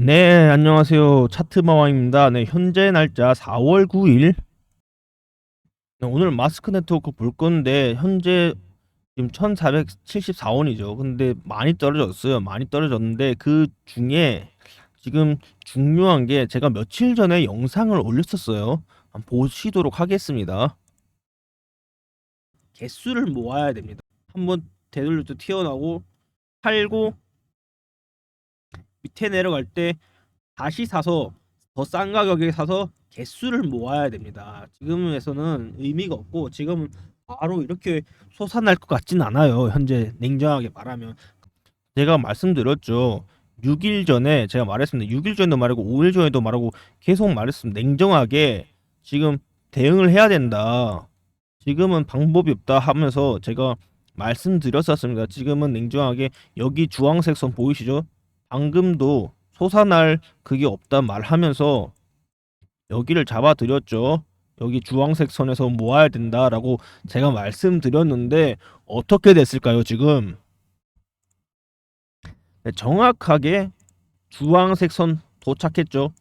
네, 안녕하세요. 차트마왕입니다. 네, 현재 날짜 4월 9일. 네, 오늘 마스크 네트워크 볼 건데, 현재 지금 1474원이죠. 근데 많이 떨어졌어요. 많이 떨어졌는데, 그 중에 지금 중요한 게 제가 며칠 전에 영상을 올렸었어요. 한번 보시도록 하겠습니다. 개수를 모아야 됩니다. 한번 되돌려도 튀어나오고, 팔고, 밑에 내려갈 때 다시 사서 더 싼 가격에 사서 개수를 모아야 됩니다. 지금에서는 의미가 없고 지금은 바로 이렇게 솟아날 것 같진 않아요. 현재 냉정하게 말하면 제가 말씀드렸죠. 6일 전에 제가 말했습니다. 6일 전에도 말하고 5일 전에도 말하고 계속 말했습니다. 냉정하게 지금 대응을 해야 된다. 지금은 방법이 없다 하면서 제가 말씀드렸었습니다. 지금은 냉정하게 여기 주황색 선 보이시죠? 방금도 솟아날 그게 없단 말하면서 여기를 잡아드렸죠. 여기 주황색 선에서 모아야 된다라고 제가 말씀드렸는데 어떻게 됐을까요, 지금? 네, 정확하게 주황색 선 도착했죠.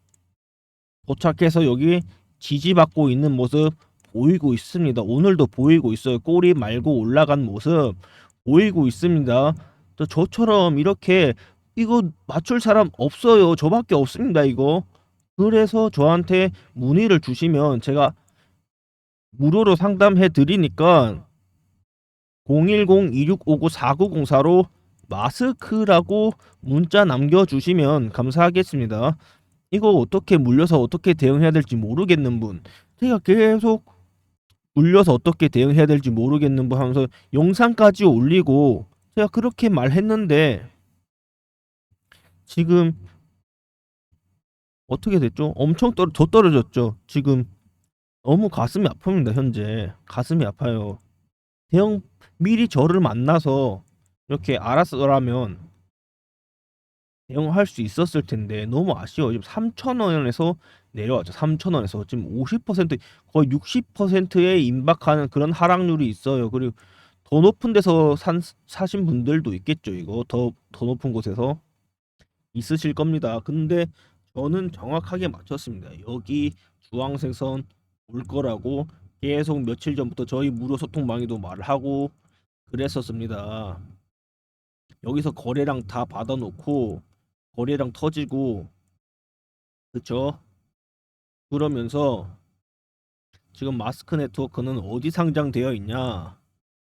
도착해서 여기 지지받고 있는 모습 보이고 있습니다. 오늘도 보이고 있어요. 꼬리 말고 올라간 모습 보이고 있습니다. 또 저처럼 이렇게 이거 맞출 사람 없어요. 저밖에 없습니다. 이거. 그래서 저한테 문의를 주시면 제가 무료로 상담해 드리니까 010-2659-4904로 마스크라고 문자 남겨주시면 감사하겠습니다. 이거 어떻게 물려서 어떻게 대응해야 될지 모르겠는 분, 제가 계속 물려서 어떻게 대응해야 될지 모르겠는 분 하면서 영상까지 올리고 제가 그렇게 말했는데 지금 어떻게 됐죠? 엄청 떨어 더 떨어졌죠. 지금 너무 가슴이 아픕니다. 현재 가슴이 아파요. 대형 미리 저를 만나서 이렇게 알았더라면 대응할 수 있었을 텐데 너무 아쉬워요. 지금 3,000원에서 내려왔죠. 3,000원에서 지금 50% 거의 60%에 임박하는 그런 하락률이 있어요. 그리고 더 높은 데서 산, 사신 분들도 있겠죠. 이거 더 더 높은 곳에서 있으실 겁니다. 근데 저는 정확하게 맞췄습니다. 여기 주황색 선 올 거라고 계속 며칠 전부터 저희 무료 소통 방에도 말을 하고 그랬었습니다. 여기서 거래량 다 받아놓고 거래량 터지고 그쵸? 그러면서 지금 마스크 네트워크는 어디 상장되어 있냐?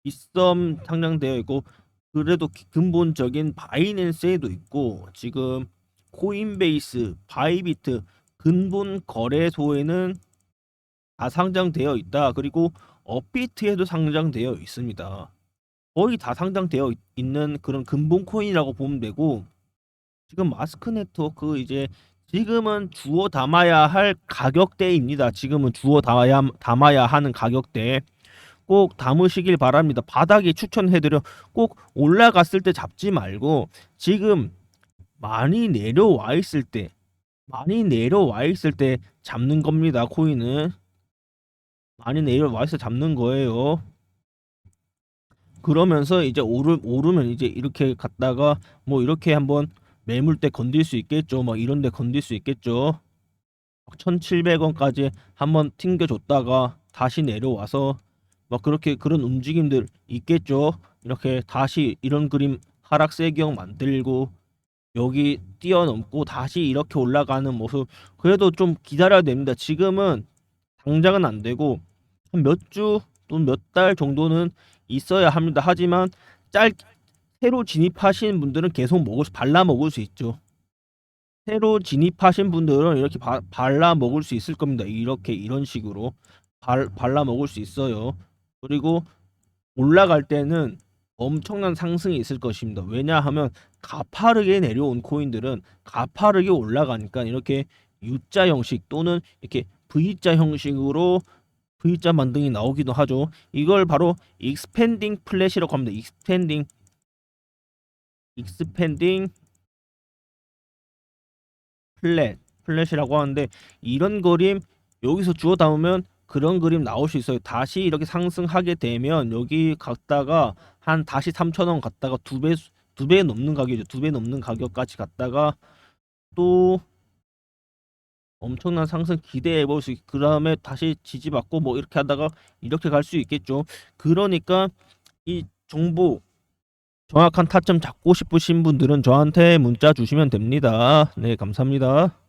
빗썸 상장되어 있고 그래도 기- 근본적인 바이낸스에도 있고 지금 코인베이스, 바이비트 근본 거래소에는 다 상장되어 있다. 그리고 업비트에도 상장되어 있습니다. 거의 다 상장되어 있- 있는 그런 근본 코인이라고 보면 되고 지금 마스크 네트워크 이제 지금은 주워 담아야 할 가격대입니다. 지금은 주워 담아야, 담아야 하는 가격대. 꼭 담으시길 바랍니다. 바닥에 추천해드려 꼭 올라갔을 때 잡지 말고 지금 많이 내려와 있을 때 많이 내려와 있을 때 잡는 겁니다. 코인은 많이 내려와 있어 잡는 거예요. 그러면서 이제 오르 오르면 이제 이렇게 갔다가 뭐 이렇게 한번 매물대 건들 수 있겠죠. 막 이런 데 건들 수 있겠죠. 1,700원까지 한번 튕겨줬다가 다시 내려와서 막 그렇게 그런 움직임들 있겠죠. 이렇게 다시 이런 그림 하락세 경 만들고 여기 뛰어넘고 다시 이렇게 올라가는 모습 그래도 좀 기다려야 됩니다. 지금은 당장은 안 되고 한 몇 주 또는 몇 달 정도는 있어야 합니다. 하지만 짧 새로 진입하신 분들은 계속 먹을 수 발라 먹을 수 있죠. 새로 진입하신 분들은 이렇게 바, 발라 먹을 수 있을 겁니다. 이렇게 이런 식으로 발, 발라 먹을 수 있어요. 그리고 올라갈 때는 엄청난 상승이 있을 것입니다. 왜냐하면 가파르게 내려온 코인들은 가파르게 올라가니까 이렇게 U자 형식 또는 이렇게 V자 형식으로 V자 만등이 나오기도 하죠. 이걸 바로 익스펜딩 플랫이라고 합니다. 익스펜딩 익스펜딩 플랫 플랫이라고 하는데 이런 그림 여기서 주워 담으면 그런 그림 나올 수 있어요. 다시 이렇게 상승하게 되면 여기 갔다가 한 다시 3,000원 갔다가 두 배 두 배 넘는 가격이죠. 두 배 넘는 가격까지 갔다가 또 엄청난 상승 기대해 볼 수, 그 다음에 다시 지지받고 뭐 이렇게 하다가 이렇게 갈 수 있겠죠. 그러니까 이 정보 정확한 타점 잡고 싶으신 분들은 저한테 문자 주시면 됩니다. 네, 감사합니다.